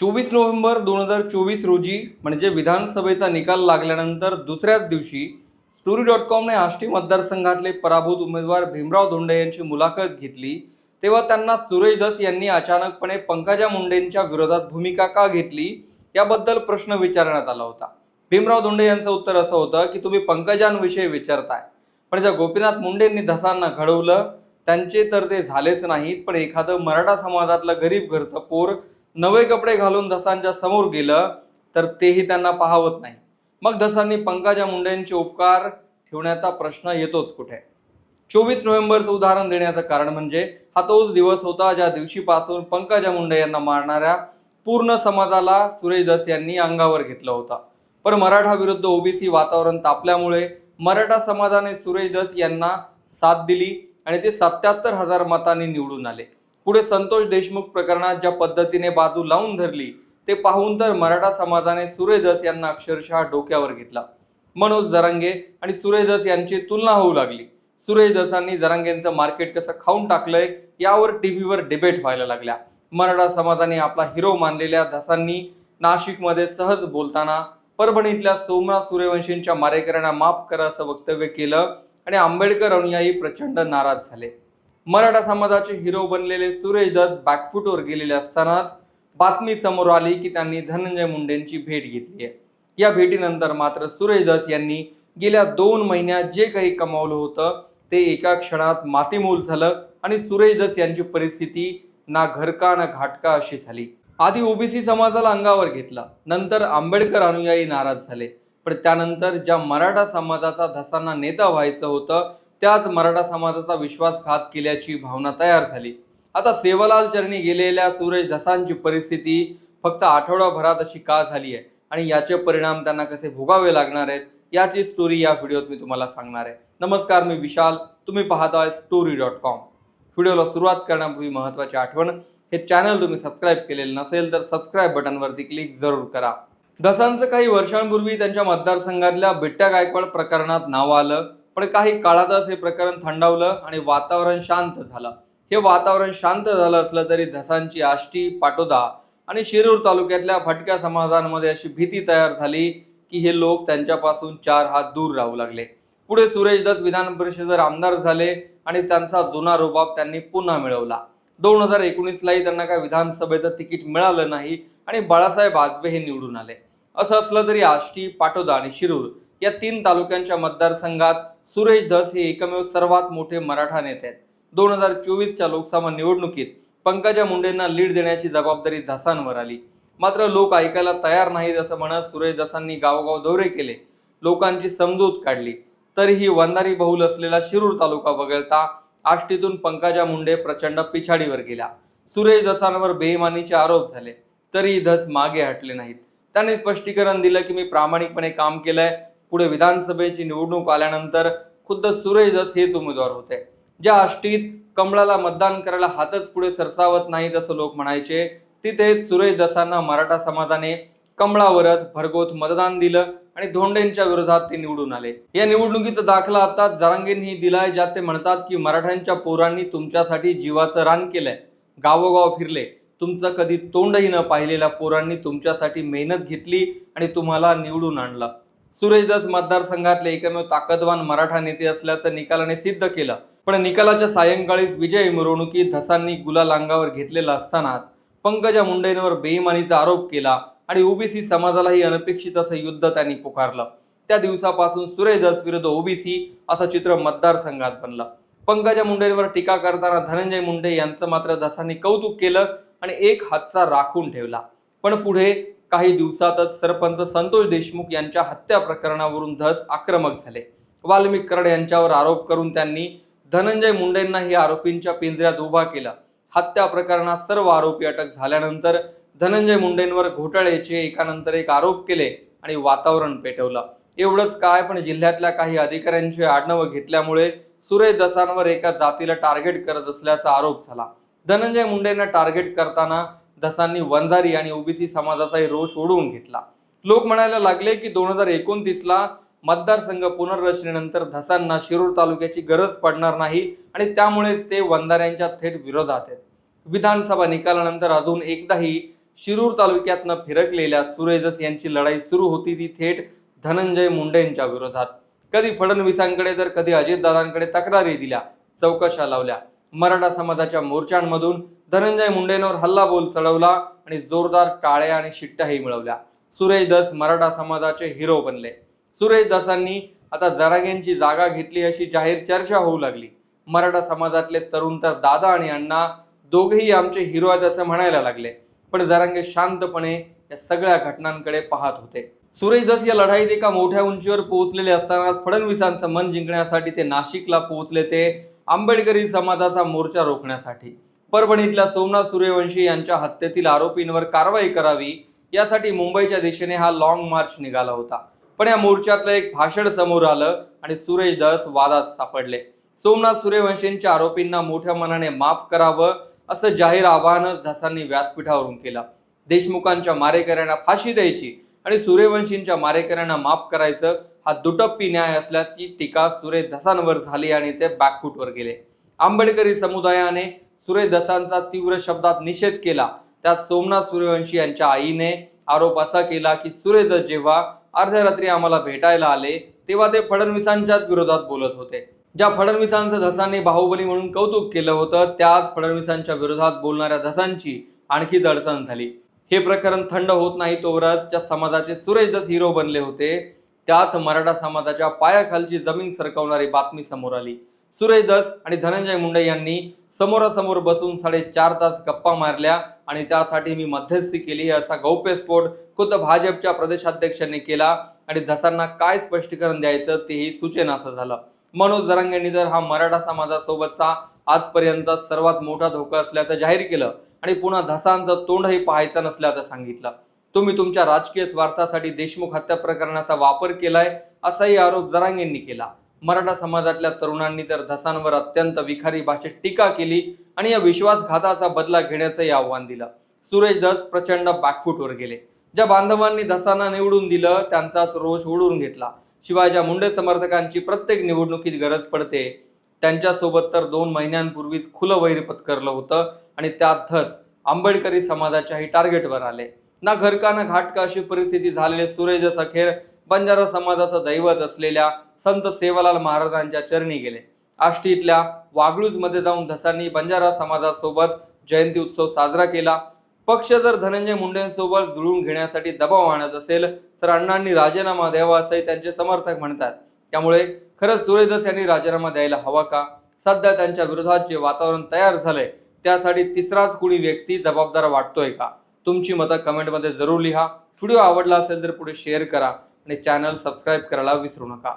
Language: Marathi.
चोवीस नोव्हेंबर दोन हजार चोवीस रोजी म्हणजे विधानसभेचा निकाल लागल्यानंतर दुसऱ्याच दिवशी स्टोरी डॉट कॉमने आष्टी मतदारसंघातले पराभूत उमेदवार भीमराव धोंडे यांची मुलाखत घेतली. तेव्हा त्यांना सुरेश धस यांनी अचानकपणे पंकजा मुंडेंच्या विरोधात भूमिका का घेतली याबद्दल प्रश्न विचारण्यात आला होता. भीमराव धोंडे यांचं उत्तर असं होतं की तुम्ही पंकजांविषयी विचारताय. पण ज्या गोपीनाथ मुंडेंनी धसांना घडवलं त्यांचे तर ते झालेच नाहीत पण एखादं मराठा समाजातलं गरीब घरचं पोर नवे कपडे घालून धसांच्या समोर गेलं तर तेही त्यांना पाहावत नाही. मग धसांनी पंकजा मुंडेंचे उपकार ठेवण्याचा प्रश्न येतोच कुठे? चोवीस नोव्हेंबरचं उदाहरण देण्याचं कारण म्हणजे हा तोच दिवस होता ज्या दिवशीपासून पंकजा मुंडे यांना मारणाऱ्या पूर्ण समाजाला सुरेश दस यांनी अंगावर घेतला होता. पण मराठा विरुद्ध ओबीसी वातावरण तापल्यामुळे मराठा समाजाने सुरेश दस यांना साथ दिली आणि ते सत्याहत्तर हजार मतांनी निवडून आले. पुढे संतोष देशमुख प्रकरणात ज्या पद्धतीने बाजू लावून धरली ते पाहून तर मराठा समाजाने सुरेदस यांना अक्षरशः डोक्यावर घेतला. मनोज जरांगे आणि सुरेदस यांची तुलना होऊ लागली. सुरेश दसांनी जरांगेंचं मार्केट कसं खाऊन टाकलंय यावर टीव्हीवर डिबेट व्हायला लागल्या. मराठा समाजाने आपला हिरो मानलेल्या धसांनी नाशिकमध्ये सहज बोलताना परभणीतल्या सोमनाथ सूर्यवंशींच्या मारेकऱ्यांना माफ करा असं वक्तव्य केलं आणि आंबेडकर अनुयायी प्रचंड नाराज झाले. मराठा समाजाचे हिरो बनलेले सुरेश दास बॅकफुटवर गेलेले असतानाच बातमी समोर आली की त्यांनी धनंजय मुंडेंची भेट घेतली आहे. या भेटीनंतर मात्र सुरेश दास यांनी गेल्या दोन महिन्यात जे काही कमावलं होतं ते एका क्षणात मातीमोल झालं आणि सुरेश दस यांची परिस्थिती ना घरका ना घाटका अशी झाली. आधी ओबीसी समाजाला अंगावर घेतला नंतर आंबेडकर अनुयायी नाराज झाले. पण त्यानंतर ज्या मराठा समाजाचा धसांना नेता व्हायचं होतं त्याच मराठा समाजाचा विश्वासघात केल्याची भावना तयार झाली. आता सेवालाल चरणी गेलेल्या सुरेश धसांची परिस्थिती फक्त आठवडाभरात अशी का झाली आहे? आणि याचे परिणाम त्यांना कसे भोगावे लागणार आहेत? याची स्टोरी या व्हिडिओत मी तुम्हाला सांगणार आहे. नमस्कार मी विशाल. तुम्ही पाहताय स्टोरी डॉट कॉम व्हिडिओला सुरुवात करण्यापूर्वी महत्त्वाची आठवण हे चॅनल तुम्ही सबस्क्राईब केलेलं नसेल तर सबस्क्राईब बटनवरती क्लिक जरूर करा. दसांचं काही वर्षांपूर्वी त्यांच्या मतदारसंघातल्या बिट्ट्या गायकवाड प्रकरणात नाव आलं. पण काही काळातच हे प्रकरण थंडावलं आणि वातावरण शांत झालं. हे वातावरण शांत झालं असलं तरी धसांची आष्टी पाटोदा आणि शिरूर तालुक्यातल्या भटक्या समाजांमध्ये अशी भीती तयार झाली की हे लोक त्यांच्यापासून चार हात दूर राहू लागले. पुढे सुरेश दस विधान परिषदेवर आमदार झाले आणि त्यांचा जुना रुबाब त्यांनी पुन्हा मिळवला. दोन हजार एकोणीसलाही त्यांना काय विधानसभेचं तिकीट मिळालं नाही आणि बाळासाहेब आजबे हे निवडून आले. असं असलं तरी आष्टी पाटोदा आणि शिरूर या तीन तालुक्यांच्या मतदारसंघात सुरेश धस हे एकमेव सर्वात मोठे मराठा नेते आहेत. दोन हजार चोवीसच्या लोकसभा निवडणुकीत पंकजा मुंडेंना लीड देण्याची जबाबदारी धसांवर आली. मात्र लोक ऐकायला तयार नाहीत असं म्हणत सुरेश धसांनी गावोगाव दौरे केले. लोकांची समजूत काढली. तरीही वंधारी बहुल असलेला शिरूर तालुका वगळता आष्टीतून पंकजा मुंडे प्रचंड पिछाडीवर गेल्या. सुरेश धसांवर बेईमानीचे आरोप झाले. तरीही धस मागे हटले नाहीत. त्यांनी स्पष्टीकरण दिलं की मी प्रामाणिकपणे काम केलंय. पुढे विधानसभेची निवडणूक आल्यानंतर खुद्द सुरेश दस हेच उमेदवार होते. ज्या आष्टीत कमळाला मतदान करायला हातच पुढे सरसावत नाहीत असं लोक म्हणायचे तिथे सुरेश दसांना मराठा समाजाने कमळावरच भरघोस मतदान दिलं आणि धोंडेंच्या विरोधात ते निवडून आले. या निवडणुकीचा दाखला आता जरांगेंनी दिलाय ज्यात ते म्हणतात की मराठ्यांच्या पोरांनी तुमच्यासाठी जीवाचं रान केलंय. गावोगाव फिरले. तुमचं कधी तोंडही न पाहिलेल्या पोरांनी तुमच्यासाठी मेहनत घेतली आणि तुम्हाला निवडून आणलं. सुरेशदास मतदारसंघातले एकमेव ताकदवान मराठा नेते असल्याचं निकालाने सिद्ध केलं. पण निकालाच्या सायंकाळीच विजय मिरवणुकीत धसांनी गुलाल अंगावर घेतलेला असतानाच पंकजा मुंडेंवर बेईमानीचा आरोप केला आणि ओबीसी समाजालाही अनपेक्षित असं युद्ध त्यांनी पुकारलं. त्या दिवसापासून सुरेशदास विरुद्ध ओबीसी असं चित्र मतदारसंघात बनलं. पंकजा मुंडेंवर टीका करताना धनंजय मुंडे यांचं मात्र धसांनी कौतुक केलं आणि एक हातचा राखून ठेवला. पण पुढे काही दिवसातच सरपंच संतोष देशमुख यांच्या हत्या प्रकरणावरून धस आक्रमक झाले. वाल्मिक कराड यांच्यावर आरोप करून त्यांनी धनंजय मुंडेंनाही आरोपींच्या पिंजऱ्यात उभा केला. हत्या प्रकरणात सर्व आरोपी अटक झाल्यानंतर धनंजय मुंडेंवर घोटाळ्याचे एकानंतर एक आरोप केले आणि वातावरण पेटवलं. एवढंच काय पण जिल्ह्यातल्या काही अधिकाऱ्यांची आडनावं घेतल्यामुळे सुरेश दसांवर एका जातीला टार्गेट करत असल्याचा आरोप झाला. धनंजय मुंडेंना टार्गेट करताना दसांनी वंजारी आणि ओबीसी समाजाचाही रोष ओढवून घेतला. लोक म्हणायला लागले की दोन हजार एकोणतीसला मतदारसंघ पुनर्रचनेनंतर धसांना शिरूर तालुक्याची गरज पडणार नाही आणि त्यामुळेच ते वंजाऱ्यांच्या थेट विरोधात आहेत. विधानसभा निकालानंतर अजून एकदाही शिरूर तालुक्यातनं फिरकलेल्या सुरेजस यांची लढाई सुरू होती ती थेट धनंजय मुंडेंच्या विरोधात. कधी फडणवीसांकडे तर कधी अजितदादांकडे तक्रारी दिल्या चौकशा लावल्या. मराठा समाजाच्या मोर्चांमधून धनंजय मुंडेंवर हल्लाबोल चढवला आणि जोरदार टाळ्या आणि शिट्ट्याही मिळवल्या. सुरेश दस मराठा समाजाचे हिरो बनले. सुरेश दसांनी आता जरांगेंची जागा घेतली अशी जाहीर चर्चा होऊ लागली. मराठा समाजातले तरुण तर दादा आणि अण्णा दोघेही आमचे हिरो आहेत असं म्हणायला लागले. पण जरांगे शांतपणे या सगळ्या घटनांकडे पाहत होते. सुरेश दस या लढाईत एका मोठ्या उंचीवर पोहोचलेले असताना फडणवीसांचं मन जिंकण्यासाठी ते नाशिकला पोहोचले ते आंबेडकरी समाजाचा मोर्चा रोखण्यासाठी. परभणीतल्या सोमनाथ सूर्यवंशी यांच्या हत्येतील आरोपींवर कारवाई करावी यासाठी मुंबईच्या दिशेने हा लॉंग मार्च निघाला होता. पण या मोर्चातलं एक भाषण समोर आलं आणि सुरेश दस वादात सापडले. सोमनाथ सूर्यवंशींच्या आरोपींना मोठ्या मनाने माफ करावं असं जाहीर आवाहनच धसांनी व्यासपीठावरून केलं. देशमुखांच्या मारेकऱ्यांना फाशी द्यायची आणि सूर्यवंशींच्या मारेकऱ्यांना माफ करायचं हा दुटप्पी न्याय असल्याची टीका सुरेश धसांवर झाली आणि ते बॅकफूटवर गेले. आंबेडकरी समुदायाने सुरेश धसांचा तीव्र शब्दात निषेध केला. त्यात सोमनाथ सूर्यवंशी यांच्या आईने आरोप असा केला की सुरेशदस जेव्हा अर्ध्या रात्री आम्हाला भेटायला आले तेव्हा ते फडणवीसांच्याच विरोधात बोलत होते. ज्या फडणवीसांचं धसांनी बाहुबली म्हणून कौतुक केलं होतं त्याच फडणवीसांच्या विरोधात बोलणाऱ्या धसांची आणखीच अडचण झाली. हे प्रकरण थंड होत नाही तोवरच ज्या समाजाचे सुरेश दस हिरो बनले होते त्याच मराठा समाजाच्या पायाखालची जमीन सरकवणारी बातमी समोर आली. सुरेश दस आणि धनंजय मुंडे यांनी समोरासमोर बसून साडेचार तास गप्पा मारल्या आणि त्यासाठी मी मध्यस्थी केली. असा गौप्यस्फोट खुद्द भाजपच्या प्रदेशाध्यक्षांनी केला आणि धसांना काय स्पष्टीकरण द्यायचं तेही सूचनाचं झालं. मनोज जरांगेंनी तर हा मराठा समाजासोबतचा आजपर्यंत सर्वात मोठा धोका असल्याचं जाहीर केलं आणि पुन्हा धसांचं तोंडही पाहायचं नसल्याचं सांगितलं. तुम्ही तुमच्या राजकीय स्वार्थासाठी देशमुख हत्या प्रकरणाचा वापर केलाय असाही आरोप जरांगेंनी केला. मराठा समाजातल्या तरुणांनी तर धसांवर अत्यंत विखारी भाषेत टीका केली आणि या विश्वासघाताचा बदला घेण्याचंही आव्हान दिलं. सुरेश दस प्रचंड बॅकफूटवर गेले. ज्या बांधवांनी धसांना निवडून दिलं त्यांचाच रोष उडवून घेतला. शिवाय ज्या मुंडे समर्थकांची प्रत्येक निवडणुकीत गरज पडते. त्यांच्यासोबत तर दोन महिन्यांपूर्वीच खुलं वैर पत्करलं होतं आणि त्यात धस आंबेडकरी समाजाच्याही टार्गेटवर आले. ना घर का ना घाट का अशी परिस्थिती झालेले सुरेश अखेर बंजारा समाजाचं दैवत असलेल्या संत सेवालाल महाराजांच्या चरणी गेले. आष्टी इथल्या वागळूजमध्ये जाऊन धसांनी बंजारा समाजासोबत जयंती उत्सव साजरा केला. पक्ष जर धनंजय मुंडेंसोबत जुळून घेण्यासाठी दबाव आणत असेल तर अण्णांनी राजीनामा द्यावा असंही त्यांचे समर्थक म्हणतात. त्यामुळे खरंच सुरेजस यांनी राजीनामा द्यायला हवा का? सध्या त्यांच्या विरोधात जे वातावरण तयार झालंय त्यासाठी तिसराच कुणी व्यक्ती जबाबदार वाटतोय का? तुमची मतं कमेंटमध्ये जरूर लिहा. व्हिडिओ आवडला असेल तर पुढे शेअर करा आणि चॅनल सबस्क्राईब करायला विसरू नका.